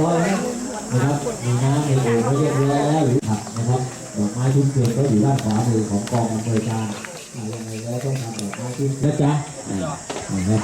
ร้อยแล้วนะครับมีน้ำในโอ่งไว้เรียบร้อยแล้วหรือผักนะครับดอกไม้ทุกเทียนก็อยู่ด้านขวามือของกองอำนวยการอ่ายังไงแล้วต้องทำดอกไม้ทุกนะจ๊ะอ่านะครับ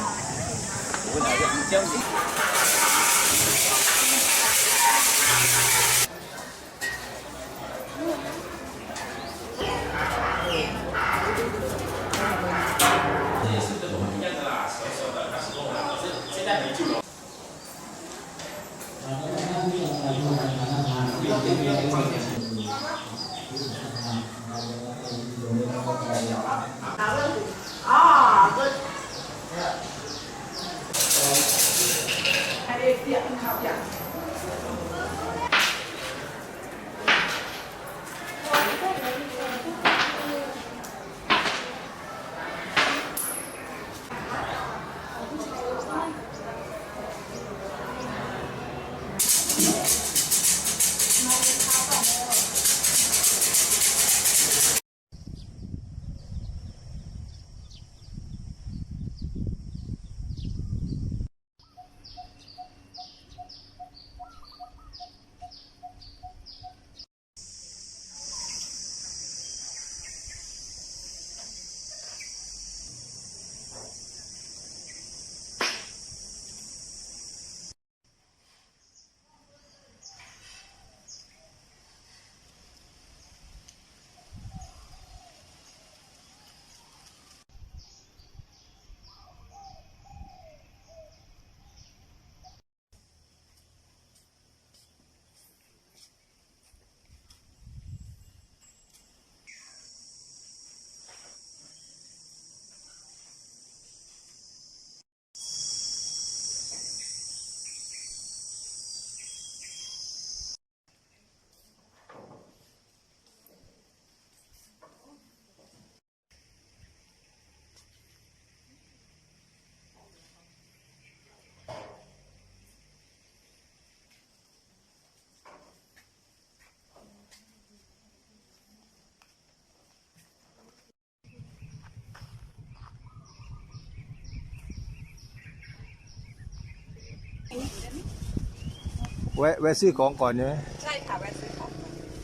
แวะแวะซื้อของก่อนใช่ไหมใช่ค่ะแวะซื้อของ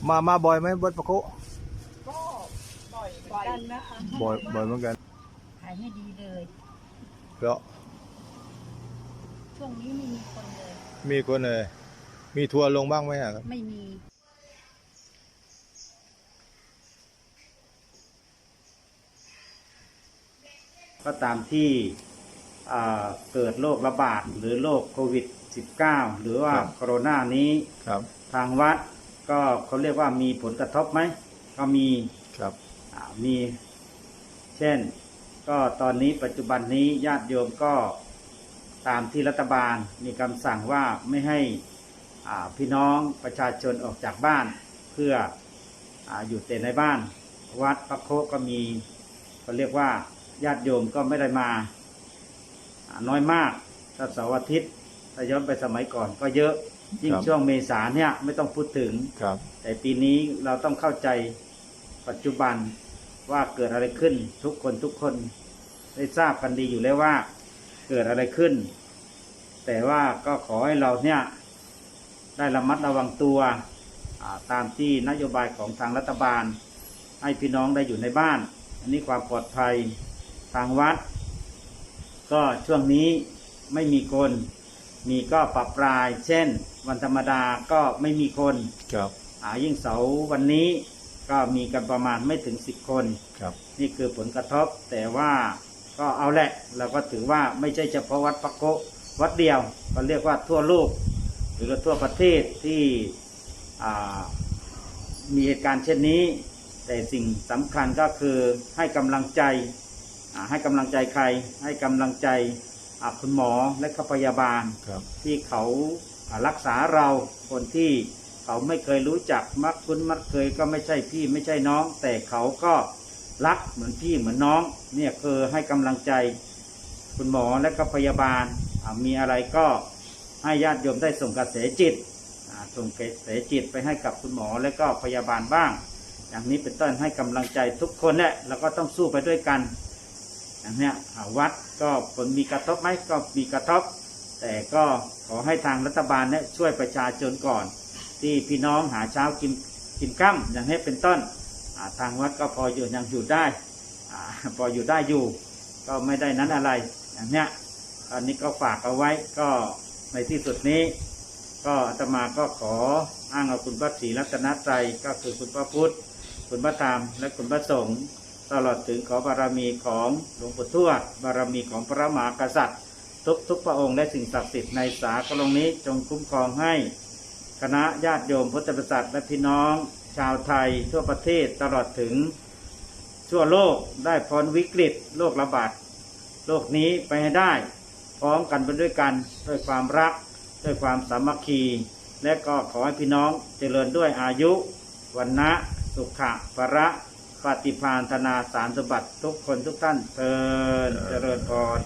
มามาบ่อยไหมวัดปะโคก็บ่อยบ่อยกันนะคะบ่อยบ่อยเหมือนกันขายไม่ดีเลยเพราะช่วงนี้ไม่มีคนเลย มีคนเลย มีทัวร์ลงบ้างไหมอะครับ ไม่มีก็ตามที่อ่า เกิดโรคระบาดหรือโรคโควิด -19 หรือว่าโคโรนานี้ครับ ทางวัดก็เขาเรียกว่ามีผลกระทบไหม ก็มีครับอ่ามี เช่น ก็ตอนนี้ปัจจุบันนี้ญาติโยมก็ตามที่รัฐบาลมีคำสั่งว่าไม่ให้อ่าพี่น้องประชาชนออกจากบ้าน เพื่ออาอยู่แต่ในบ้าน วัดพระโคก็มีเขาเรียกว่าญาติโยมก็ไม่ได้มาอ่า น้อยมากถ้าเสาร์อาทิตย์ถ้าย้อนไปสมัยก่อนก็เยอะยิ่งช่วงเมษาเนี่ยไม่ต้องพูดถึง ครับ แต่ปีนี้เราต้องเข้าใจปัจจุบันว่าเกิดอะไรขึ้นทุกคนทุกคนได้ทราบกันดีอยู่แล้วว่า เกิดอะไรขึ้น แต่ว่าก็ขอให้เราเนี่ยได้ระมัดระวังตัวอ่าตามที่นโยบายของทางรัฐบาล ให้พี่น้องได้อยู่ในบ้าน อันนี้ความปลอดภัยทางวัด ก็ช่วงนี้ไม่มีคน มีก็ปรับปราย เช่น วันธรรมดาก็ไม่มีคนครับอ่ายิ่งเสาร์วันนี้ก็มีกันประมาณไม่ถึงสิบคนครับ นี่คือผลกระทบแต่ว่าก็เอาแหละเราก็ถือว่าไม่ใช่เฉพาะวัดปะโกะวัดเดียวก็เรียกว่าทั่วโลกหรือทั่วประเทศที่อ่ามีเหตุการณ์เช่นนี้ แต่สิ่งสำคัญก็คือให้กำลังใจอ่า ให้กำลังใจใคร ให้กำลังใจอ่าคุณหมอและข้าพยาบาลครับที่เขาอ่ารักษาเราคนที่เขาไม่เคยรู้จักมักคุ้นมักเคยก็ไม่ใช่พี่ไม่ใช่น้อง แต่เขาก็รักเหมือนพี่เหมือนน้อง เนี่ยคือให้กำลังใจคุณหมอและก็พยาบาลอ่ามีอะไรก็ให้ญาติโยมได้ส่งกระแสจิตอ่าส่งกระแสจิตไปให้กับคุณหมอและก็พยาบาลบ้าง อย่างนี้เป็นต้นให้กำลังใจทุกคนแหละแล้วก็ต้องสู้ไปด้วยกัน อย่างเนี้ยวัดก็ผลมีกระทบไหมก็มีกระทบ แต่ก็ขอให้ทางรัฐบาลเนี่ยช่วยประชาชนก่อน ที่พี่น้องหาเช้ากินกินค่ำอย่างนี้เป็นต้นทางวัดก็พออยู่ยังอยู่ได้อพออยู่ได้อยู่ ก็ไม่ได้นั้นอะไรอย่างเนี้ยอันนี้ก็ฝากเอาไว้ก็ในที่สุดนี้ ก็อาตมาก็ขออ้างเอาคุณพระศรีรัตนตรัยก็คือคุณพระพุทธ คุณพระธรรมและคุณพระสงฆ์ ตลอดถึงขอบารมีของหลวงปู่ทวดบารมีของพระมหากษัตริย์ ทุกทุกพระองค์และสิ่งศักดิ์สิทธิ์ในสากลนี้จงคุ้มครองให้ คณะญาติโยมพุทธบริษัทและพี่น้อง ชาวไทยทั่วประเทศตลอดถึงทั่วโลกได้พ้นวิกฤตโรคระบาดโลกนี้ไปให้ได้ พร้อมกันไปด้วยกันด้วยความรัก ด้วยความสามัคคี และก็ขอให้พี่น้องเจริญด้วยอายุวันนะสุขะภระ ปฏิภาณธนาสารสมบัติทุกคนทุกท่านเทินเจริญพร